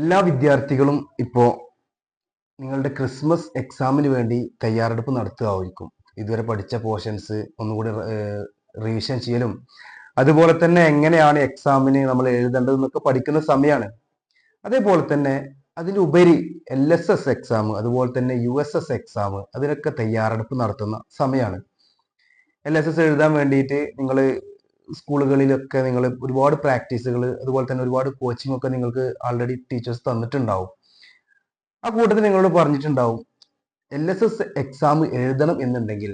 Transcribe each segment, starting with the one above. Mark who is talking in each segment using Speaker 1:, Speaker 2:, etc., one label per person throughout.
Speaker 1: എല്ലാ വിദ്യാർത്ഥികളും ഇപ്പോ നിങ്ങളുടെ ക്രിസ്മസ് എക്സാമിന് വേണ്ടി തയ്യാറെടുപ്പ് നടത്തുകയായിരിക്കും ഇതുവരെ പഠിച്ച പോർഷൻസ് ഒന്നുകൂടി റിവിഷൻ ചെയ്യലും അതുപോലെ തന്നെ എങ്ങനെയാണ് എക്സാമിന് നമ്മൾ എഴുതേണ്ടതെന്നൊക്കെ പഠിക്കുന്ന സമയമാണ് അതേപോലെ തന്നെ അതിലുപരി എൽ എസ് എസ് എക്സാം അതുപോലെ തന്നെ യു എസ് എസ് എക്സാം അതിനൊക്കെ തയ്യാറെടുപ്പ് നടത്തുന്ന സമയമാണ് എൽ എസ് എസ് എഴുതാൻ വേണ്ടിയിട്ട് നിങ്ങൾ സ്കൂളുകളിലൊക്കെ നിങ്ങൾ ഒരുപാട് പ്രാക്ടീസുകൾ അതുപോലെ തന്നെ ഒരുപാട് കോച്ചിങ് ഒക്കെ നിങ്ങൾക്ക് ആൾറെഡി ടീച്ചേഴ്സ് തന്നിട്ടുണ്ടാവും ആ കൂട്ടത്തിൽ നിങ്ങളോട് പറഞ്ഞിട്ടുണ്ടാവും എൽ എസ് എസ് എക്സാം എഴുതണം എന്നുണ്ടെങ്കിൽ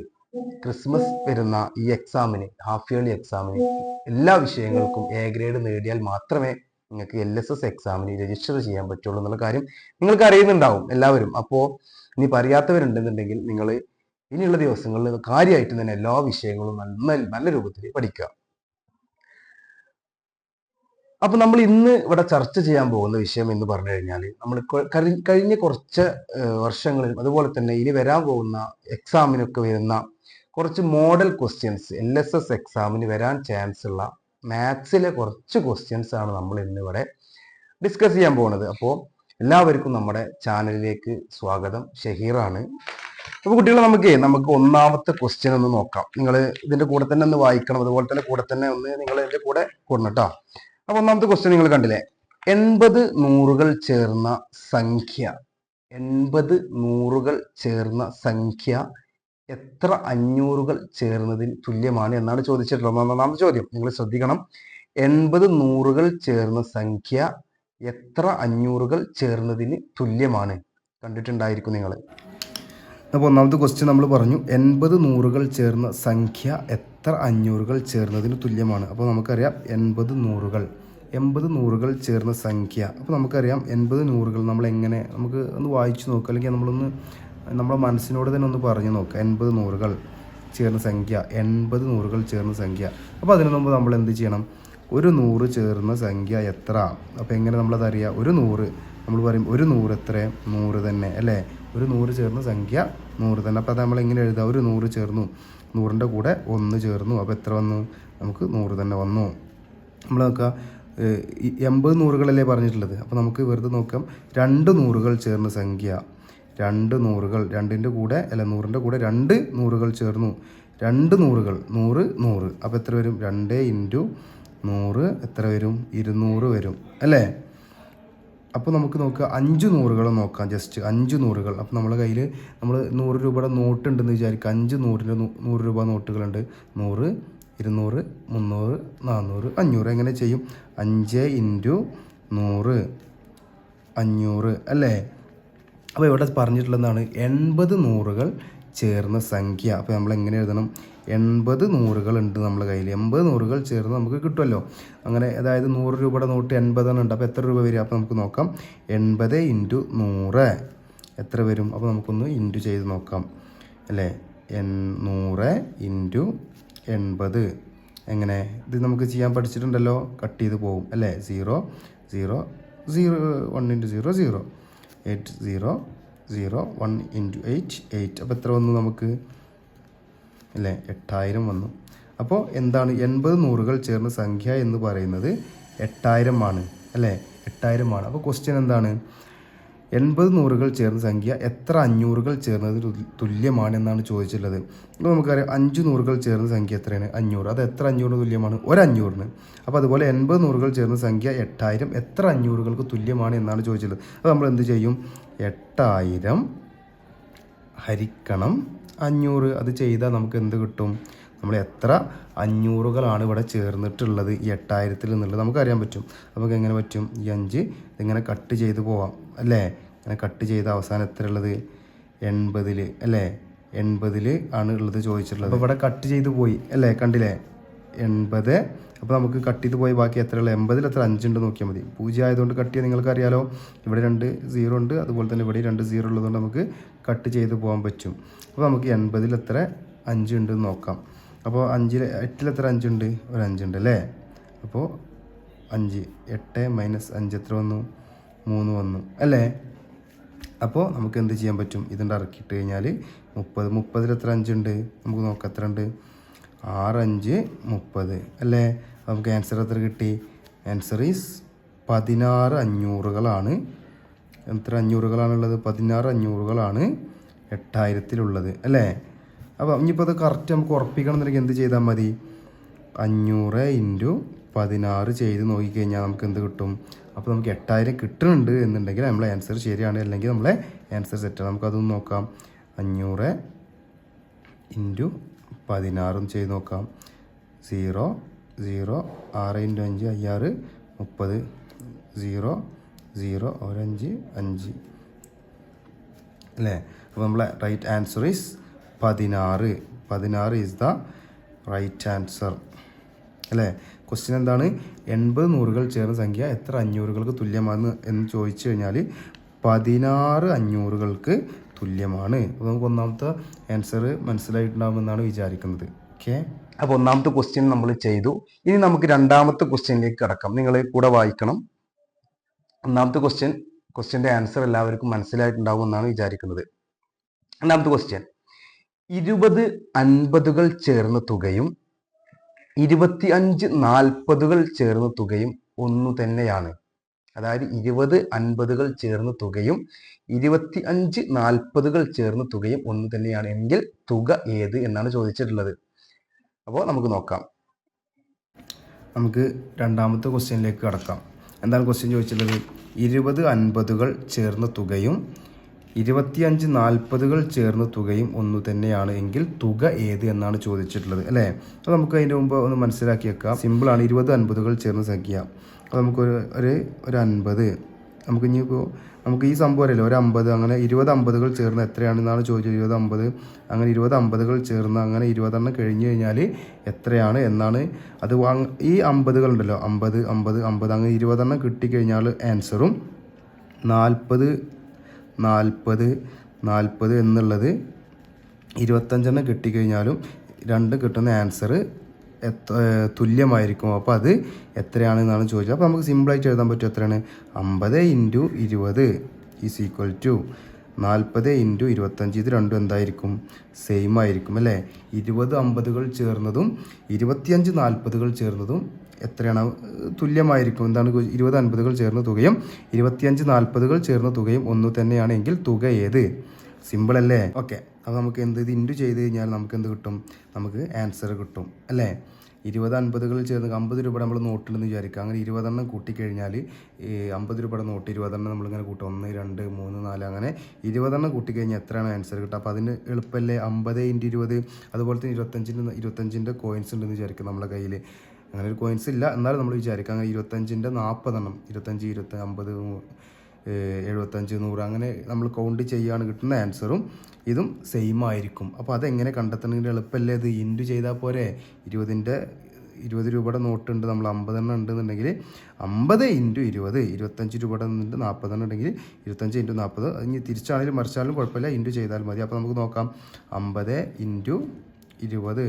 Speaker 1: ക്രിസ്മസ് വരുന്ന ഈ എക്സാമിന് ഹാഫ് ഇയർലി എക്സാമിന് എല്ലാ വിഷയങ്ങൾക്കും എ ഗ്രേഡ് നേടിയാൽ മാത്രമേ നിങ്ങൾക്ക് എൽ എസ് എസ് എക്സാമിന് രജിസ്റ്റർ ചെയ്യാൻ പറ്റുള്ളൂ എന്നുള്ള കാര്യം നിങ്ങൾക്ക് അറിയുന്നുണ്ടാവും എല്ലാവരും അപ്പോൾ ഇനി അറിയാത്തവരുണ്ടെന്നുണ്ടെങ്കിൽ നിങ്ങൾ ഇനിയുള്ള ദിവസങ്ങളിൽ കാര്യമായിട്ട് തന്നെ എല്ലാ വിഷയങ്ങളും നല്ല നല്ല രൂപത്തിൽ പഠിക്കുക അപ്പൊ നമ്മൾ ഇന്ന് ഇവിടെ ചർച്ച ചെയ്യാൻ പോകുന്ന വിഷയം എന്ന് പറഞ്ഞു കഴിഞ്ഞാൽ നമ്മൾ കഴിഞ്ഞ കുറച്ച് വർഷങ്ങളിൽ അതുപോലെ തന്നെ ഇനി വരാൻ പോകുന്ന എക്സാമിനൊക്കെ വരുന്ന കുറച്ച് model questions L S S എക്സാമിന് വരാൻ ചാൻസ് ഉള്ള മാത്സിലെ കുറച്ച് ക്വസ്റ്റ്യൻസ് ആണ് നമ്മൾ ഇന്നിവിടെ ഡിസ്കസ് ചെയ്യാൻ പോകുന്നത് അപ്പോൾ എല്ലാവർക്കും നമ്മുടെ ചാനലിലേക്ക് സ്വാഗതം ഷഹീറാണ് അപ്പോൾ കുട്ടികളെ നമുക്ക് നമുക്ക് ഒന്നാമത്തെ ക്വസ്റ്റ്യൻ ഒന്ന് നോക്കാം നിങ്ങൾ ഇതിന്റെ കൂടെ തന്നെ ഒന്ന് വായിക്കണം അതുപോലെ തന്നെ കൂടെ തന്നെ ഒന്ന് നിങ്ങൾ ഇതിന്റെ കൂടെ കൂടണം കേട്ടോ അപ്പൊ ഒന്നാമത്തെ ക്വസ്റ്റ്യൻ നിങ്ങൾ കണ്ടില്ലേ എൺപത് നൂറുകൾ ചേർന്ന സംഖ്യ എൺപത് നൂറുകൾ ചേർന്ന സംഖ്യ എത്ര അഞ്ഞൂറുകൾ ചേർന്നതിന് തുല്യമാണ് എന്നാണ് ചോദിച്ചിട്ടുള്ളത് ഒന്നാമത്തെ ചോദ്യം നിങ്ങൾ ശ്രദ്ധിക്കണം എൺപത് നൂറുകൾ ചേർന്ന സംഖ്യ എത്ര അഞ്ഞൂറുകൾ ചേർന്നതിന് തുല്യമാണ് കണ്ടിട്ടുണ്ടായിരിക്കും നിങ്ങൾ അപ്പോൾ ഒന്നാമത്തെ ക്വസ്റ്റ്യൻ നമ്മൾ പറഞ്ഞു എൺപത് നൂറുകൾ ചേർന്ന സംഖ്യ എത്ര അഞ്ഞൂറുകൾ ചേർന്നതിന് തുല്യമാണ് അപ്പോൾ നമുക്കറിയാം എൺപത് നൂറുകൾ എൺപത് നൂറുകൾ ചേർന്ന സംഖ്യ അപ്പോൾ നമുക്കറിയാം എൺപത് നൂറുകൾ നമ്മൾ എങ്ങനെ നമുക്ക് ഒന്ന് വായിച്ചു നോക്കുക അല്ലെങ്കിൽ നമ്മളൊന്ന് നമ്മുടെ മനസ്സിനോട് തന്നെ ഒന്ന് പറഞ്ഞു നോക്കുക എൺപത് നൂറുകൾ ചേർന്ന സംഖ്യ എൺപത് നൂറുകൾ ചേർന്ന സംഖ്യ അപ്പോൾ അതിനു മുമ്പ് നമ്മൾ എന്ത് ചെയ്യണം ഒരു നൂറ് ചേർന്ന സംഖ്യ എത്ര അപ്പോൾ എങ്ങനെ നമ്മളതറിയാം ഒരു നൂറ് നമ്മൾ പറയും ഒരു നൂറ് എത്ര നൂറ് തന്നെ അല്ലേ ഒരു നൂറ് ചേർന്ന സംഖ്യ നൂറ് തന്നെ അപ്പോൾ അത് നമ്മൾ എങ്ങനെ എഴുതാം ഒരു നൂറ് ചേർന്നു നൂറിൻ്റെ കൂടെ ഒന്ന് ചേർന്നു അപ്പോൾ എത്ര വന്നു നമുക്ക് നൂറ് തന്നെ വന്നു നമ്മൾ നോക്കുക എൺപത് നൂറുകളല്ലേ പറഞ്ഞിട്ടുള്ളത് അപ്പോൾ നമുക്ക് വെറുതെ നോക്കാം രണ്ട് നൂറുകൾ ചേർന്ന സംഖ്യ രണ്ട് നൂറുകൾ രണ്ടിൻ്റെ കൂടെ അല്ല നൂറിൻ്റെ കൂടെ രണ്ട് നൂറുകൾ ചേർന്നു രണ്ട് നൂറുകൾ നൂറ് നൂറ് അപ്പോൾ എത്ര വരും രണ്ട് ഇൻറ്റു നൂറ് എത്ര വരും ഇരുന്നൂറ് വരും അല്ലേ അപ്പോൾ നമുക്ക് നോക്കുക അഞ്ച് നൂറുകൾ നോക്കാം ജസ്റ്റ് അഞ്ച് നൂറുകൾ അപ്പോൾ നമ്മളെ കയ്യിൽ നമ്മൾ നൂറ് രൂപയുടെ നോട്ട് ഉണ്ടെന്ന് വിചാരിക്കുക അഞ്ച് നൂറിൻ്റെ നൂറ് രൂപ നോട്ടുകളുണ്ട് നൂറ് ഇരുന്നൂറ് മുന്നൂറ് നാന്നൂറ് അഞ്ഞൂറ് എങ്ങനെ ചെയ്യും അഞ്ച് ഇൻറ്റു നൂറ് അഞ്ഞൂറ് അല്ലേ അപ്പോൾ ഇവിടെ പറഞ്ഞിട്ടുള്ളതാണ് എൺപത് നൂറുകൾ ചേർന്ന സംഖ്യ അപ്പോൾ നമ്മൾ എങ്ങനെ എഴുതണം എൺപത് നൂറുകൾ ഉണ്ട് നമ്മുടെ കയ്യിൽ എൺപത് നൂറുകൾ ചേർന്ന് നമുക്ക് കിട്ടുമല്ലോ അങ്ങനെ അതായത് നൂറ് രൂപയുടെ നോട്ട് എൺപതെണ്ണം ഉണ്ട് അപ്പോൾ എത്ര രൂപ വരും അപ്പോൾ നമുക്ക് നോക്കാം എൺപത് ഇൻറ്റു നൂറ് എത്ര വരും അപ്പോൾ നമുക്കൊന്ന് ഇൻറ്റു ചെയ്ത് നോക്കാം അല്ലേ എൺ നൂറ് ഇൻറ്റു എൺപത് എങ്ങനെ ഇത് നമുക്ക് ചെയ്യാൻ പഠിച്ചിട്ടുണ്ടല്ലോ കട്ട് ചെയ്ത് പോവും അല്ലേ zero zero zero one into zero zero eight zero zero one into eight eight അപ്പോൾ എത്ര വന്നു നമുക്ക് അല്ലേ എട്ടായിരം വന്നു അപ്പോൾ എന്താണ് എൺപത് നൂറുകൾ ചേർന്ന സംഖ്യ എന്ന് പറയുന്നത് എട്ടായിരമാണ് അല്ലേ എട്ടായിരമാണ് അപ്പോൾ ക്വസ്റ്റ്യൻ എന്താണ് എൺപത് നൂറുകൾ ചേർന്ന സംഖ്യ എത്ര അഞ്ഞൂറുകൾ തുല്യമാണ് തുല്യമാണെന്നാണ് ചോദിച്ചിട്ടുള്ളത് അപ്പോൾ നമുക്കറിയാം അഞ്ച് നൂറുകൾ ചേർന്ന സംഖ്യ എത്രയാണ് അഞ്ഞൂറ് അത് എത്ര അഞ്ഞൂറിന് തുല്യമാണ് ഒരു അഞ്ഞൂറിന് അപ്പോൾ അതുപോലെ എൺപത് നൂറുകൾ ചേർന്ന സംഖ്യ എട്ടായിരം എത്ര അഞ്ഞൂറുകൾക്ക് തുല്യമാണ് എന്നാണ് ചോദിച്ചിട്ടുള്ളത് അപ്പോൾ നമ്മൾ എന്ത് ചെയ്യും എട്ടായിരം ഹരിക്കണം അഞ്ഞൂറ് അത് ചെയ്താൽ നമുക്ക് എന്ത് കിട്ടും നമ്മൾ എത്ര അഞ്ഞൂറുകളാണ് ഇവിടെ ചേർന്നിട്ടുള്ളത് ഈ എട്ടായിരത്തിൽ എന്നുള്ളത് നമുക്കറിയാൻ പറ്റും നമുക്ക് എങ്ങനെ പറ്റും ഈ അഞ്ച് ഇതിങ്ങനെ കട്ട് ചെയ്ത് പോവാം അല്ലേ അങ്ങനെ കട്ട് ചെയ്ത അവസാനം എത്ര ഉള്ളത് എൺപതിൽ അല്ലേ എൺപതിൽ ആണ് ഉള്ളത് ചോദിച്ചിട്ടുള്ളത് അപ്പോൾ ഇവിടെ കട്ട് ചെയ്ത് പോയി അല്ലേ കണ്ടില്ലേ എൺപത് അപ്പോൾ നമുക്ക് കട്ട് ചെയ്ത് പോയി ബാക്കി എത്ര ഉള്ളത് എൺപതിൽ എത്ര അഞ്ചുണ്ട് നോക്കിയാൽ മതി പൂജ്യം ആയതുകൊണ്ട് കട്ട് ചെയ്യാൻ നിങ്ങൾക്കറിയാലോ ഇവിടെ രണ്ട് സീറോ ഉണ്ട് അതുപോലെ തന്നെ ഇവിടെ രണ്ട് സീറോ ഉള്ളതുകൊണ്ട് നമുക്ക് കട്ട് ചെയ്ത് പോകാൻ പറ്റും അപ്പോൾ നമുക്ക് എൺപതിൽ എത്ര അഞ്ചുണ്ട് നോക്കാം അപ്പോൾ അഞ്ചിൽ എട്ടിൽ എത്ര അഞ്ചുണ്ട് ഒരു അഞ്ചുണ്ട് അല്ലേ അപ്പോൾ അഞ്ച് എട്ട് മൈനസ് അഞ്ച് എത്ര വന്നു മൂന്ന് വന്നു അല്ലേ അപ്പോൾ നമുക്ക് എന്ത് ചെയ്യാൻ പറ്റും ഇതിൻ്റെ ഇറക്കിയിട്ട് കഴിഞ്ഞാൽ മുപ്പത് മുപ്പതിൽ എത്ര അഞ്ചുണ്ട് നമുക്ക് നോക്കാം എത്ര ഉണ്ട് ആറഞ്ച് മുപ്പത് അല്ലേ നമുക്ക് ആൻസർ എത്ര കിട്ടി ആൻസർ ഈസ് പതിനാറ് അഞ്ഞൂറുകളാണ് എത്ര അഞ്ഞൂറുകളാണുള്ളത് പതിനാറ് അഞ്ഞൂറുകളാണ് എട്ടായിരത്തിലുള്ളത് അല്ലേ അപ്പോൾ ഇനിയിപ്പോൾ അത് കറക്റ്റ് നമുക്ക് ഉറപ്പിക്കണം എന്നുണ്ടെങ്കിൽ എന്ത് ചെയ്താൽ മതി അഞ്ഞൂറ് ഇൻറ്റു പതിനാറ് ചെയ്ത് നോക്കിക്കഴിഞ്ഞാൽ നമുക്ക് എന്ത് കിട്ടും അപ്പോൾ നമുക്ക് എട്ടായിരം കിട്ടുന്നുണ്ട് എന്നുണ്ടെങ്കിൽ നമ്മളെ ആൻസർ ശരിയാണ് അല്ലെങ്കിൽ നമ്മളെ ആൻസർ സെറ്റാണ് നമുക്കതൊന്ന് നോക്കാം അഞ്ഞൂറ് ഇൻറ്റു പതിനാറും ചെയ്ത് നോക്കാം സീറോ സീറോ ആറ് ഇൻറ്റു അഞ്ച് അയ്യാറ് മുപ്പത് സീറോ സീറോ ഒരഞ്ച് അഞ്ച് അല്ലേ അപ്പോൾ നമ്മളെ റൈറ്റ് ആൻസർ ഈസ് പതിനാറ് പതിനാറ് ഈസ് ദ റൈറ്റ് ആൻസർ അല്ലേ ക്വസ്റ്റ്യൻ എന്താണ് എൺപത് നൂറുകൾ ചേർന്ന സംഖ്യ എത്ര അഞ്ഞൂറുകൾക്ക് തുല്യമാണ് എന്ന് ചോദിച്ചു കഴിഞ്ഞാൽ പതിനാറ് അഞ്ഞൂറുകൾക്ക് തുല്യമാണ് അപ്പോൾ നമുക്ക് ഒന്നാമത്തെ ആൻസർ മനസ്സിലായിട്ടുണ്ടാകുമെന്നാണ് വിചാരിക്കുന്നത് ഓക്കെ അപ്പോൾ ഒന്നാമത്തെ ക്വസ്റ്റ്യൻ നമ്മൾ ചെയ്തു ഇനി നമുക്ക് രണ്ടാമത്തെ ക്വസ്റ്റ്യനിലേക്ക് കിടക്കാം നിങ്ങൾ കൂടെ വായിക്കണം ഒന്നാമത്തെ ക്വസ്റ്റ്യൻ ക്വസ്റ്റ്യൻ്റെ ആൻസർ എല്ലാവർക്കും മനസ്സിലായിട്ടുണ്ടാകും എന്നാണ് വിചാരിക്കുന്നത് രണ്ടാമത്തെ ക്വസ്റ്റ്യൻ ഇരുപത് അൻപതുകൾ ചേർന്ന തുകയും ഇരുപത്തി അഞ്ച് നാൽപ്പതുകൾ ചേർന്ന തുകയും ഒന്നു തന്നെയാണ് അതായത് ഇരുപത് അൻപതുകൾ ചേർന്ന തുകയും ഇരുപത്തി അഞ്ച് നാൽപ്പതുകൾ ചേർന്ന തുകയും ഒന്ന് തന്നെയാണ് എങ്കിൽ തുക ഏത് എന്നാണ് ചോദിച്ചിട്ടുള്ളത് അപ്പോൾ നമുക്ക് നോക്കാം നമുക്ക് രണ്ടാമത്തെ ക്വസ്റ്റ്യനിലേക്ക് കടക്കാം എന്താണ് ക്വസ്റ്റ്യൻ ചോദിച്ചിട്ടുള്ളത് ഇരുപത് അൻപതുകൾ ചേർന്ന തുകയും ഇരുപത്തിയഞ്ച് നാൽപ്പതുകൾ ചേർന്ന് തുകയും ഒന്നു തന്നെയാണ് എങ്കിൽ തുക ഏത് എന്നാണ് ചോദിച്ചിട്ടുള്ളത് അല്ലേ അപ്പോൾ നമുക്ക് അതിൻ്റെ മുമ്പ് ഒന്ന് മനസ്സിലാക്കി വെക്കാം സിമ്പിളാണ് ഇരുപത് അൻപതുകൾ ചേർന്ന സംഖ്യ അപ്പോൾ നമുക്കൊരു ഒരു ഒരു അൻപത് നമുക്ക് ഇനിയിപ്പോൾ നമുക്ക് ഈ സംഭവം അറിയില്ല ഒരു അമ്പത് അങ്ങനെ ഇരുപത് അമ്പതുകൾ ചേർന്ന് എത്രയാണെന്നാണ് ചോദിച്ചത് ഇരുപത് അമ്പത് അങ്ങനെ ഇരുപത് അമ്പതുകൾ ചേർന്ന് അങ്ങനെ ഇരുപതെണ്ണം കഴിഞ്ഞു കഴിഞ്ഞാൽ എത്രയാണ് എന്നാണ് അത് ഈ ഉണ്ടല്ലോ അമ്പത് അമ്പത് അമ്പത് അങ്ങനെ ഇരുപതെണ്ണം കിട്ടിക്കഴിഞ്ഞാൽ ആൻസറും നാൽപ്പത് നാൽപ്പത് നാൽപ്പത് എന്നുള്ളത് ഇരുപത്തഞ്ചെണ്ണം കിട്ടിക്കഴിഞ്ഞാലും രണ്ട് കിട്ടുന്ന ആൻസർ തുല്യമായിരിക്കും അപ്പോൾ അത് എത്രയാണെന്നാണ് ചോദിച്ചത് അപ്പോൾ നമുക്ക് സിമ്പിളായിട്ട് എഴുതാൻ പറ്റും എത്രയാണ് അമ്പത് ഇൻറ്റു ഇരുപത് ഈസ് ഈക്വൽ ടു നാൽപ്പത് ഇൻറ്റു ഇരുപത്തഞ്ച് ഇത് രണ്ടും എന്തായിരിക്കും സെയിം ആയിരിക്കും അല്ലേ ഇരുപത് അമ്പതുകൾ ചേർന്നതും ഇരുപത്തിയഞ്ച് നാൽപ്പതുകൾ ചേർന്നതും എത്രയാണ് തുല്യമായിരിക്കും എന്താണ് ഇരുപത് അൻപതുകൾ ചേർന്ന തുകയും ഇരുപത്തിയഞ്ച് നാൽപ്പതുകൾ ചേർന്ന തുകയും ഒന്ന് തന്നെയാണ് എങ്കിൽ തുക ഏത് സിമ്പിൾ അല്ലേ ഓക്കെ അപ്പോൾ നമുക്ക് എന്ത് ഇത് ഇൻറ്റു ചെയ്ത് കഴിഞ്ഞാൽ നമുക്ക് എന്ത് കിട്ടും നമുക്ക് ആൻസർ കിട്ടും അല്ലേ ഇരുപത് അൻപതുകളിൽ ചേർന്ന് അമ്പത് രൂപ നമ്മൾ നോട്ടുണ്ടെന്ന് വിചാരിക്കുക അങ്ങനെ ഇരുപതെണ്ണം കൂട്ടിക്കഴിഞ്ഞാൽ അമ്പത് രൂപയുടെ നോട്ട് ഇരുപതെണ്ണം നമ്മളിങ്ങനെ കൂട്ടും ഒന്ന് രണ്ട് മൂന്ന് നാല് അങ്ങനെ ഇരുപതെണ്ണം കൂട്ടിക്കഴിഞ്ഞാൽ എത്രയാണ് ആൻസർ കിട്ടുക അപ്പോൾ അതിന് എളുപ്പമല്ലേ അമ്പത് ഇൻറ്റു ഇരുപത് അതുപോലെ തന്നെ ഇരുപത്തഞ്ചിൻ്റെ ഇരുപത്തഞ്ചിൻ്റെ കോയിൻസ് ഉണ്ടെന്ന് വിചാരിക്കും നമ്മുടെ കയ്യിൽ അങ്ങനെ ഒരു കോയിൻസ് ഇല്ല എന്നാലും നമ്മൾ വിചാരിക്കാം അങ്ങനെ ഇരുപത്തഞ്ചിൻ്റെ നാൽപ്പതെണ്ണം ഇരുപത്തഞ്ച് ഇരുപത്തി അമ്പത് എഴുപത്തഞ്ച് നൂറ് അങ്ങനെ നമ്മൾ കൗണ്ട് ചെയ്യാണ് കിട്ടുന്ന ആൻസറും ഇതും സെയിം ആയിരിക്കും അപ്പോൾ അതെങ്ങനെ കണ്ടെത്തണമെങ്കിൽ എളുപ്പമല്ലേ ഇത് ഇൻറ്റു ചെയ്താൽ പോരെ ഇരുപതിൻ്റെ ഇരുപത് രൂപയുടെ നോട്ടുണ്ട് നമ്മൾ അമ്പതെണ്ണം ഉണ്ടെന്നുണ്ടെങ്കിൽ അമ്പത് ഇൻറ്റു ഇരുപത് ഇരുപത്തഞ്ച് രൂപയുടെ നിന്നിട്ട് നാൽപ്പതെണ്ണം ഉണ്ടെങ്കിൽ ഇരുപത്തഞ്ച് ഇൻറ്റു നാൽപ്പത് ഇനി തിരിച്ചാണെങ്കിലും മറിച്ചാലും കുഴപ്പമില്ല ഇൻറ്റു ചെയ്താൽ മതി അപ്പോൾ നമുക്ക് നോക്കാം അമ്പത് ഇൻറ്റു ഇരുപത്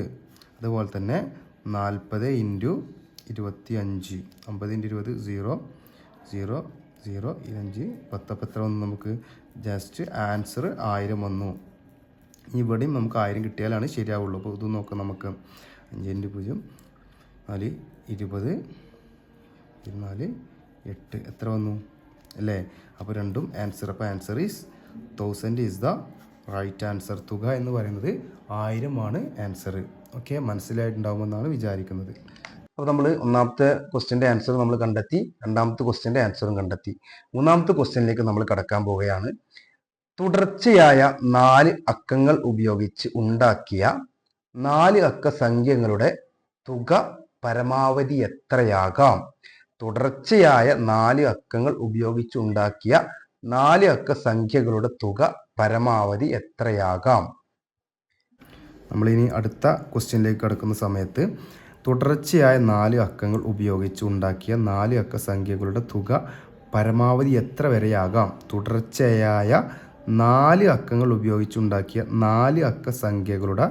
Speaker 1: അതുപോലെ തന്നെ നാൽപ്പത് ഇൻറ്റു ഇരുപത്തി അഞ്ച് അമ്പത് ഇൻറ്റു ഇരുപത് സീറോ സീറോ സീറോ ഇരഞ്ച് പത്ത് പത്ര ഒന്ന് നമുക്ക് ജസ്റ്റ് ആൻസർ ആയിരം വന്നു ഇവിടെയും നമുക്ക് ആയിരം കിട്ടിയാലാണ് ശരിയാവുള്ളൂ അപ്പോൾ ഇത് നോക്കാം നമുക്ക് അഞ്ച് ഇൻറ്റു പൂജ്യം നാല് ഇരുപത് ഇരുന്നാല് എട്ട് എത്ര വന്നു അല്ലേ അപ്പോൾ രണ്ടും ആൻസർ അപ്പോൾ answer is thousand is the right answer തുക എന്ന് പറയുന്നത് ആയിരമാണ് ആൻസർ ഒക്കെ മനസ്സിലായിട്ടുണ്ടാകുമെന്നാണ് വിചാരിക്കുന്നത് അപ്പോൾ നമ്മൾ ഒന്നാമത്തെ ക്വസ്റ്റ്യൻ്റെ ആൻസർ നമ്മൾ കണ്ടെത്തി രണ്ടാമത്തെ ക്വസ്റ്റ്യൻ്റെ ആൻസറും കണ്ടെത്തി മൂന്നാമത്തെ ക്വസ്റ്റ്യനിലേക്ക് നമ്മൾ കടക്കാൻ പോവുകയാണ് തുടർച്ചയായ നാല് അക്കങ്ങൾ ഉപയോഗിച്ച് ഉണ്ടാക്കിയ നാല് അക്ക സംഖ്യകളുടെ തുക പരമാവധി എത്രയാകാം തുടർച്ചയായ നാല് അക്കങ്ങൾ ഉണ്ടാക്കിയ നാല് അക്ക സംഖ്യകളുടെ തുക പരമാവധി എത്രയാകാം നമ്മളിനി അടുത്ത ക്വസ്റ്റ്യനിലേക്ക് കടക്കുന്ന സമയത്ത് തുടർച്ചയായ നാല് അക്കങ്ങൾ ഉപയോഗിച്ച് ഉണ്ടാക്കിയ നാല് അക്ക സംഖ്യകളുടെ തുക പരമാവധി എത്ര വരെയാകാം തുടർച്ചയായ നാല് അക്കങ്ങൾ ഉപയോഗിച്ചുണ്ടാക്കിയ നാല് അക്ക സംഖ്യകളുടെ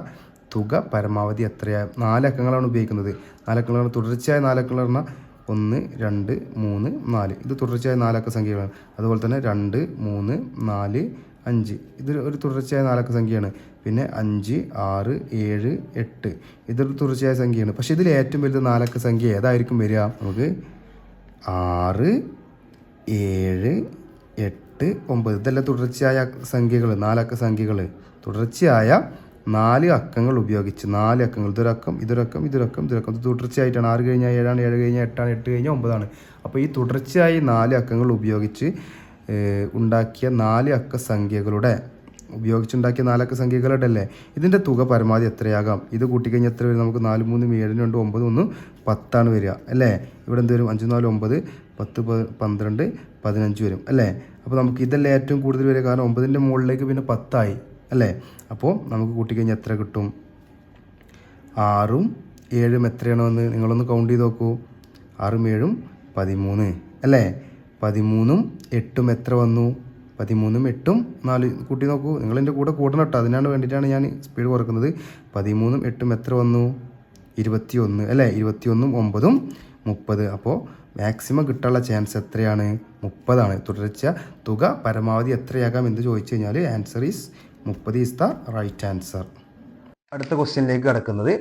Speaker 1: തുക പരമാവധി എത്രയാ നാല് അക്കങ്ങളാണ് ഉപയോഗിക്കുന്നത് നാലക്കങ്ങളാണ് അക്കങ്ങളാണ് തുടർച്ചയായ നാലക്കങ്ങൾ പറഞ്ഞാൽ ഒന്ന് രണ്ട് മൂന്ന് നാല് ഇത് തുടർച്ചയായ നാലക്ക സംഖ്യകളാണ് അതുപോലെ തന്നെ രണ്ട് മൂന്ന് നാല് അഞ്ച് ഇതൊരു ഒരു തുടർച്ചയായ നാലക്ക സംഖ്യയാണ് പിന്നെ അഞ്ച് ആറ് ഏഴ് എട്ട് ഇതൊരു തുടർച്ചയായ സംഖ്യയാണ് പക്ഷേ ഇതിൽ ഏറ്റവും വലുത് നാലക്ക സംഖ്യ ഏതായിരിക്കും വരിക നമുക്ക് ആറ് ഏഴ് എട്ട് ഒമ്പത് ഇതെല്ലാം തുടർച്ചയായ സംഖ്യകൾ നാലക്ക സംഖ്യകൾ തുടർച്ചയായ നാല് അക്കങ്ങൾ ഉപയോഗിച്ച് നാല് അക്കങ്ങൾ ഇതൊരക്കം ഇതൊരക്കം ഇതൊരക്കം ഇതൊരക്കം തുടർച്ചയായിട്ടാണ് ആറ് കഴിഞ്ഞാൽ ഏഴാണ് ഏഴ് കഴിഞ്ഞാൽ എട്ടാണ് എട്ട് കഴിഞ്ഞാൽ ഒമ്പതാണ് അപ്പോൾ ഈ തുടർച്ചയായി നാല് അക്കങ്ങൾ ഉപയോഗിച്ച് ഉണ്ടാക്കിയ നാല് അക്ക സംഖ്യകളുടെ ഉപയോഗിച്ചുണ്ടാക്കിയ നാലക്ക സംഖ്യകളുടെ അല്ലേ ഇതിൻ്റെ തുക പരമാവധി എത്രയാകാം ഇത് കൂട്ടിക്കഴിഞ്ഞാൽ എത്ര വരും നമുക്ക് നാല് മൂന്ന് ഏഴ് രണ്ട് ഒമ്പത് ഒന്ന് പത്താണ് വരിക അല്ലേ ഇവിടെ എന്ത് വരും അഞ്ച് നാല് ഒമ്പത് പത്ത് പന്ത്രണ്ട് പതിനഞ്ച് വരും അല്ലേ അപ്പോൾ നമുക്ക് ഇതല്ലേ ഏറ്റവും കൂടുതൽ വരിക കാരണം ഒമ്പതിൻ്റെ മുകളിലേക്ക് പിന്നെ പത്തായി അല്ലേ അപ്പോൾ നമുക്ക് കൂട്ടിക്കഴിഞ്ഞാൽ എത്ര കിട്ടും ആറും ഏഴും എത്രയാണോ എന്ന് നിങ്ങളൊന്ന് കൗണ്ട് ചെയ്ത് നോക്കൂ ആറും ഏഴും പതിമൂന്ന് അല്ലേ പതിമൂന്നും എട്ടും എത്ര വന്നു പതിമൂന്നും എട്ടും നാല് കൂട്ടി നോക്കൂ നിങ്ങൾ എൻ്റെ കൂടെ കൂട്ടണം കേട്ടോ അതിനാണ് വേണ്ടിയിട്ടാണ് ഞാൻ സ്പീഡ് കുറക്കുന്നത് പതിമൂന്നും എട്ടും എത്ര വന്നു ഇരുപത്തി ഒന്ന് അല്ലേ ഒന്നും ഒമ്പതും മുപ്പത് അപ്പോൾ മാക്സിമം കിട്ടാനുള്ള ചാൻസ് എത്രയാണ് മുപ്പതാണ് തുടർച്ച തുക പരമാവധി എത്രയാകാം എന്ന് ചോദിച്ചു കഴിഞ്ഞാൽ ആൻസർ ഈസ് മുപ്പത് ഈസ് ദ റൈറ്റ് ആൻസർ അടുത്ത ക്വസ്റ്റ്യനിലേക്ക് കടക്കുന്നത്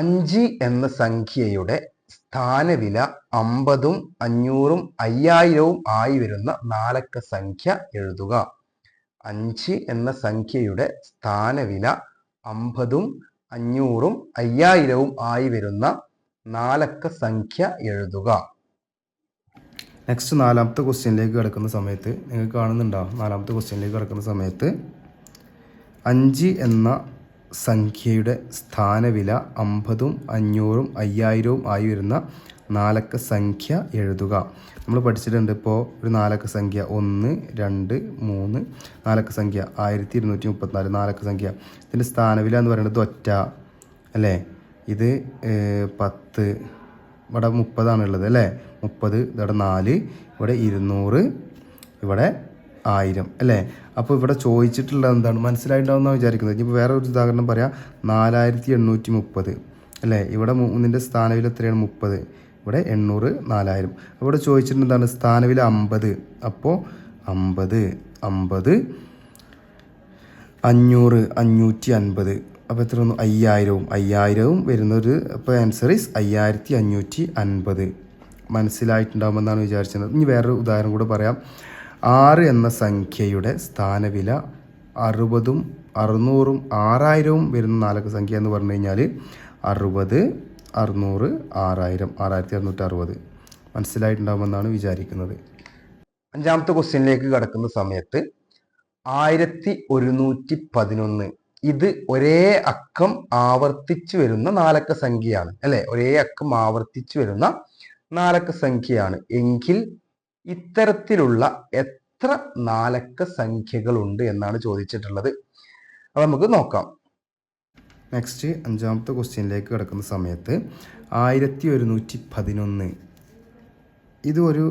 Speaker 1: അഞ്ച് എന്ന സംഖ്യയുടെ സ്ഥാനവില അമ്പതും അഞ്ഞൂറും അയ്യായിരവും ആയി വരുന്ന നാലക്ക സംഖ്യ എഴുതുക അഞ്ച് എന്ന സംഖ്യയുടെ സ്ഥാനവില അമ്പതും അഞ്ഞൂറും അയ്യായിരവും ആയി വരുന്ന നാലക്ക സംഖ്യ എഴുതുക നെക്സ്റ്റ് നാലാമത്തെ ക്വസ്റ്റ്യനിലേക്ക് കിടക്കുന്ന സമയത്ത് നിങ്ങൾ കാണുന്നുണ്ടാവും നാലാമത്തെ ക്വസ്റ്റ്യനിലേക്ക് കിടക്കുന്ന സമയത്ത് അഞ്ച് എന്ന സംഖ്യയുടെ സ്ഥാനവില അമ്പതും അഞ്ഞൂറും അയ്യായിരവും ആയി വരുന്ന നാലക്ക സംഖ്യ എഴുതുക നമ്മൾ പഠിച്ചിട്ടുണ്ട് ഇപ്പോൾ ഒരു നാലക്ക സംഖ്യ ഒന്ന് രണ്ട് മൂന്ന് നാലക്ക സംഖ്യ ആയിരത്തി ഇരുന്നൂറ്റി മുപ്പത്തിനാല് നാലക്ക സംഖ്യ ഇതിൻ്റെ സ്ഥാനവില എന്ന് പറയുന്നത് ഒറ്റ അല്ലേ ഇത് പത്ത് ഇവിടെ മുപ്പതാണുള്ളത് അല്ലേ മുപ്പത് ഇവിടെ നാല് ഇവിടെ ഇരുന്നൂറ് ഇവിടെ ആയിരം അല്ലേ അപ്പോൾ ഇവിടെ ചോദിച്ചിട്ടുള്ളത് എന്താണ് മനസ്സിലായിട്ടുണ്ടാവുമെന്നാണ് വിചാരിക്കുന്നത് ഇനി വേറെ ഒരു ഉദാഹരണം പറയാം നാലായിരത്തി എണ്ണൂറ്റി മുപ്പത് അല്ലേ ഇവിടെ മൂന്നിൻ്റെ സ്ഥാനവില എത്രയാണ് മുപ്പത് ഇവിടെ എണ്ണൂറ് നാലായിരം ഇവിടെ ചോദിച്ചിട്ടുണ്ട് എന്താണ് സ്ഥാനവില അമ്പത് അപ്പോൾ അമ്പത് അമ്പത് അഞ്ഞൂറ് അഞ്ഞൂറ്റി അൻപത് അപ്പോൾ എത്ര വന്നു അയ്യായിരവും അയ്യായിരവും വരുന്നൊരു അപ്പോൾ ആൻസർ ഈസ് അയ്യായിരത്തി അഞ്ഞൂറ്റി അൻപത് മനസ്സിലായിട്ടുണ്ടാകുമെന്നാണ് വിചാരിച്ചത് ഇനി വേറൊരു ഉദാഹരണം കൂടെ പറയാം ആറ് എന്ന സംഖ്യയുടെ സ്ഥാനവില അറുപതും അറുന്നൂറും ആറായിരവും വരുന്ന നാലക്ക സംഖ്യ എന്ന് പറഞ്ഞു കഴിഞ്ഞാൽ അറുപത് അറുന്നൂറ് ആറായിരം ആറായിരത്തി അറുന്നൂറ്റി അറുപത് മനസ്സിലായിട്ടുണ്ടാകുമെന്നാണ് വിചാരിക്കുന്നത് അഞ്ചാമത്തെ ക്വസ്റ്റ്യനിലേക്ക് കടക്കുന്ന സമയത്ത് ആയിരത്തി ഒരുന്നൂറ്റി പതിനൊന്ന് ഇത് ഒരേ അക്കം ആവർത്തിച്ചു വരുന്ന നാലക്ക സംഖ്യയാണ് അല്ലെ ഒരേ അക്കം ആവർത്തിച്ചു വരുന്ന നാലക്ക സംഖ്യയാണ് എങ്കിൽ ഇത്തരത്തിലുള്ള എത്ര നാലക്ക സംഖ്യകളുണ്ട് എന്നാണ് ചോദിച്ചിട്ടുള്ളത് അത് നമുക്ക് നോക്കാം നെക്സ്റ്റ് അഞ്ചാമത്തെ ക്വസ്റ്റ്യനിലേക്ക് കിടക്കുന്ന സമയത്ത് ആയിരത്തി ഒരുന്നൂറ്റി പതിനൊന്ന് ഇത് ഒരു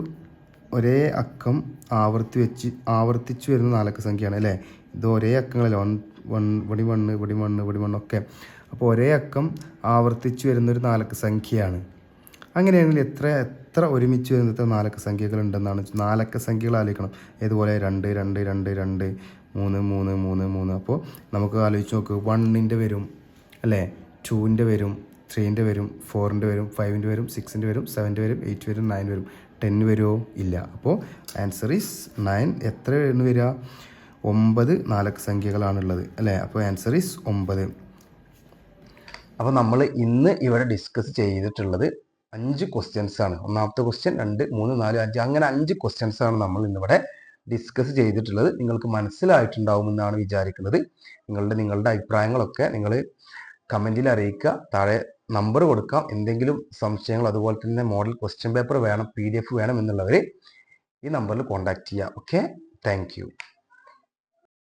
Speaker 1: ഒരേ അക്കം ആവർത്തി വെച്ച് ആവർത്തിച്ചു വരുന്ന നാലക്ക സംഖ്യയാണ് അല്ലേ ഇത് ഒരേ അക്കങ്ങളല്ലേ വൺ വൺ വടി വണ്ണ് വടി വണ്ണ് വടി വണ്ണൊക്കെ അപ്പോൾ ഒരേ അക്കം ആവർത്തിച്ചു വരുന്നൊരു നാലക്ക സംഖ്യയാണ് അങ്ങനെയാണെങ്കിൽ എത്ര എത്ര ഒരുമിച്ച് വരുന്നത്തെ നാലക്ക സംഖ്യകൾ ഉണ്ടെന്നാണ് നാലക്ക സംഖ്യകൾ ആലോചിക്കണം ഇതുപോലെ രണ്ട് രണ്ട് രണ്ട് രണ്ട് മൂന്ന് മൂന്ന് മൂന്ന് മൂന്ന് അപ്പോൾ നമുക്ക് ആലോചിച്ച് നോക്ക് വണ്ണിൻ്റെ വരും അല്ലേ ടുവിൻ്റെ വരും ത്രീൻ്റെ വരും ഫോറിൻ്റെ വരും ഫൈവിൻ്റെ വരും സിക്സിൻ്റെ വരും സെവൻ്റെ വരും എയ്റ്റ് വരും നയൻ വരും ടെൻ വരുമോ ഇല്ല അപ്പോൾ ആൻസർ ഈസ് നയൻ എത്ര എന്ന് വരിക ഒമ്പത് നാലക്ക സംഖ്യകളാണുള്ളത് അല്ലേ അപ്പോൾ ആൻസർ ഈസ് ഒമ്പത് അപ്പോൾ നമ്മൾ ഇന്ന് ഇവിടെ ഡിസ്കസ് ചെയ്തിട്ടുള്ളത് അഞ്ച് ക്വസ്റ്റ്യൻസ് ആണ് ഒന്നാമത്തെ ക്വസ്റ്റ്യൻ രണ്ട് മൂന്ന് നാല് അഞ്ച് അങ്ങനെ അഞ്ച് ക്വസ്റ്റ്യൻസ് ആണ് നമ്മൾ ഇന്നിവിടെ ഡിസ്കസ് ചെയ്തിട്ടുള്ളത് നിങ്ങൾക്ക് മനസ്സിലായിട്ടുണ്ടാവുമെന്നാണ് വിചാരിക്കുന്നത് നിങ്ങളുടെ നിങ്ങളുടെ അഭിപ്രായങ്ങളൊക്കെ നിങ്ങൾ കമൻറ്റിൽ അറിയിക്കുക താഴെ നമ്പർ കൊടുക്കാം എന്തെങ്കിലും സംശയങ്ങൾ അതുപോലെ തന്നെ മോഡൽ ക്വസ്റ്റ്യൻ പേപ്പർ വേണം പി വേണം എന്നുള്ളവർ ഈ നമ്പറിൽ കോൺടാക്ട് ചെയ്യാം ഓക്കെ താങ്ക്